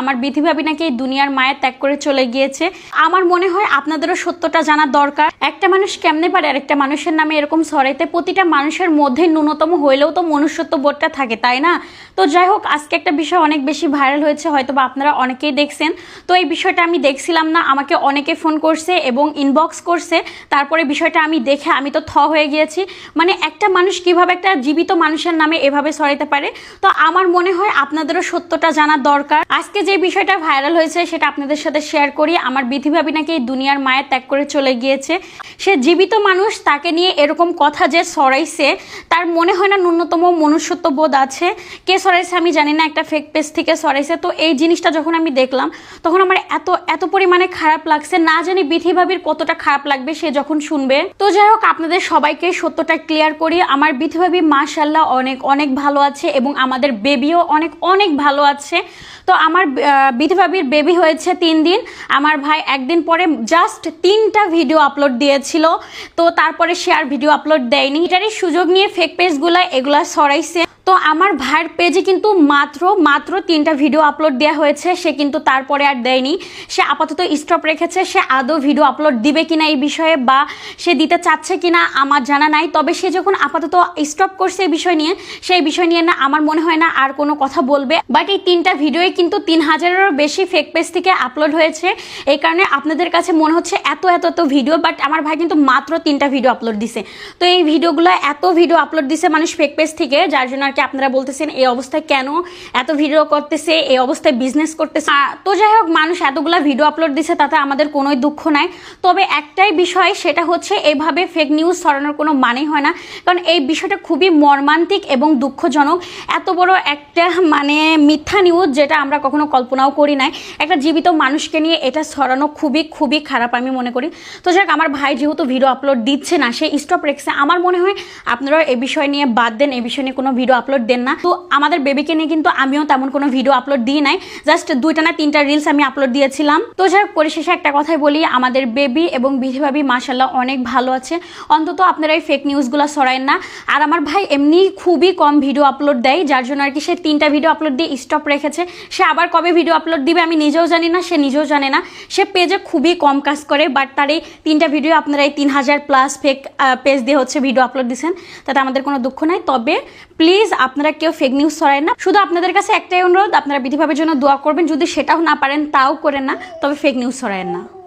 আমার বিধি ভাবি নাকি এই দুনিয়ার মায়া ত্যাগ করে চলে গিয়েছে। আমার মনে হয় আপনাদেরও সত্যটা জানা দরকার। একটা মানুষ কেমনে পারে আরেকটা মানুষের নামে এরকম সরাইতে? প্রতিটা মানুষের মধ্যে ন্যূনতম হইলেও তো মনুষ্যত্ব বোধটা থাকে, তাই না? তো যাই হোক, আজকে একটা বিষয় অনেক বেশি ভাইরাল হয়েছে হয়তো বা আপনারা অনেকেই দেখছেন। তো এই বিষয়টা আমি দেখছিলাম না, আমাকে অনেকে ফোন করছে এবং ইনবক্স করছে। তারপরে বিষয়টা আমি দেখে আমি তো থ হয়ে গিয়েছি। মানে একটা মানুষ কীভাবে একটা জীবিত মানুষের নামে এভাবে সরাইতে পারে? তো আমার মনে হয় আপনাদেরও সত্যটা জানা দরকার। আজকে যে বিষয়টা ভাইরাল হয়েছে সেটা আপনাদের সাথে শেয়ার করি। আমার বিধি ভাবি নাকি এই দুনিয়ার মায়া ত্যাগ করে চলে গিয়েছে। সে জীবিত মানুষ, তাকে নিয়ে এরকম কথা যে সরাইছে, তার মনে হয় না ন্যূনতম মনুষ্যত্ব বোধ আছে। কে সরাইছে আমি জানি না, একটা ফেক পেজ থেকে সরাইছে। তো এই জিনিসটা যখন আমি দেখলাম, তখন আমার এত এত পরিমাণে খারাপ লাগছে। না জানি বিধি ভাবির কতটা খারাপ লাগবে, সে যখন শুনবে। তো যাই হোক, আপনাদের সবাইকে সত্যটা ক্লিয়ার করি। আমার বিধি ভাবি মাশাল্লাহ অনেক অনেক ভালো আছে এবং আমাদের বেবিও অনেক অনেক ভালো আছে। তো আমার আহ, বিধি ভাবির বেবি হয়েছে তিন দিন। আমার ভাই একদিন পরে জাস্ট তিনটা ভিডিও আপলোড দিয়েছিল। তো তারপরে সে আর ভিডিও আপলোড দেয়নি। এটারই সুযোগ নিয়ে ফেক পেজগুলো এগুলা সরাইছে। তো আমার ভাইয়ের পেজে কিন্তু মাত্র মাত্র তিনটা ভিডিও আপলোড দেওয়া হয়েছে। সে কিন্তু তারপরে আর দেয়নি। সে আপাতত স্টপ রেখেছে। সে আদৌ ভিডিও আপলোড দিবে কিনা এই বিষয়ে বা সে দিতে চাচ্ছে কিনা আমার জানা নাই। তবে সে যখন আপাতত স্টপ করছে এই বিষয় নিয়ে, সেই বিষয় নিয়ে না আমার মনে হয় না আর কোনো কথা বলবে। বাট এই তিনটা ভিডিওই কিন্তু তিন হাজারেরও বেশি ফেক পেজ থেকে আপলোড হয়েছে। এই কারণে আপনাদের কাছে মনে হচ্ছে এত এত এত ভিডিও বাট আমার ভাই কিন্তু মাত্র তিনটা ভিডিও আপলোড দিছে। তো এই ভিডিওগুলো এত ভিডিও আপলোড দিছে মানুষ ফেক পেজ থেকে, যার জন্য আর কি আপনারা বলতেছেন, এই অবস্থায় কেন এত ভিডিও করতেছে, এই অবস্থায় বিজনেস করতেছে? তো যাই হোক, মানুষ এতগুলা ভিডিও আপলোড দিছে, তাতে আমাদের কোনোই দুঃখ নাই। তবে একটাই বিষয়, সেটা হচ্ছে এভাবে ফেক নিউজ ছড়ানোর কোনো মানেই হয় না। কারণ এই বিষয়টা খুবই মর্মান্তিক এবং দুঃখজনক। এত বড় একটা মানে মিথ্যা নিউজ যেটা আমরা কখনো কল্পনাও করি নাই। একটা জীবিত মানুষকে নিয়ে এটা ছড়ানো খুবই খুবই খারাপ আমি মনে করি। তো যাক আমার ভাই যেহেতু ভিডিও আপলোড দিচ্ছে না, সে স্টপ রেখেছে। আমার মনে হয় আপনারা এই বিষয় নিয়ে বাদ দেন এই বিষয় নিয়ে কোনো ভিডিও আপলোড দেন না। তো আমাদের বেবিকে নিয়ে কিন্তু আমিও তেমন কোনো ভিডিও আপলোড দিই নাই। জাস্ট দুইটা না তিনটা রিলস আমি আপলোড দিয়েছিলাম। তো যাই পরিশেষে একটা কথাই বলি, আমাদের বেবি এবং বিধি ভাবি মাসাল্লাহ অনেক ভালো আছে। অন্তত আপনারা এই ফেক নিউজগুলো সরায়েন না। আর আমার ভাই এমনি খুবই কম ভিডিও আপলোড দেয়, যার জন্য আর কি সে তিনটা ভিডিও আপলোড দিয়ে স্টপ রেখেছে। সে আবার কবে ভিডিও আপলোড দিবে আমি নিজেও জানি না, সে নিজেও জানে না। সে পেজে খুবই কম কাজ করে বাট তার এই তিনটা ভিডিও আপনারা এই তিন হাজার প্লাস ফেক পেজ দিয়ে হচ্ছে ভিডিও আপলোড দিচ্ছেন তাতে আমাদের কোনো দুঃখ নাই। তবে প্লিজ আপনারা কেউ ফেক নিউজ ছড়ায় না। শুধু আপনাদের কাছে একটাই অনুরোধ, আপনারা বিধিভাবের জন্য দোয়া করবেন। যদি সেটাও না পারেন, তাও করেন না। তবে ফেক নিউজ ছড়ায় না।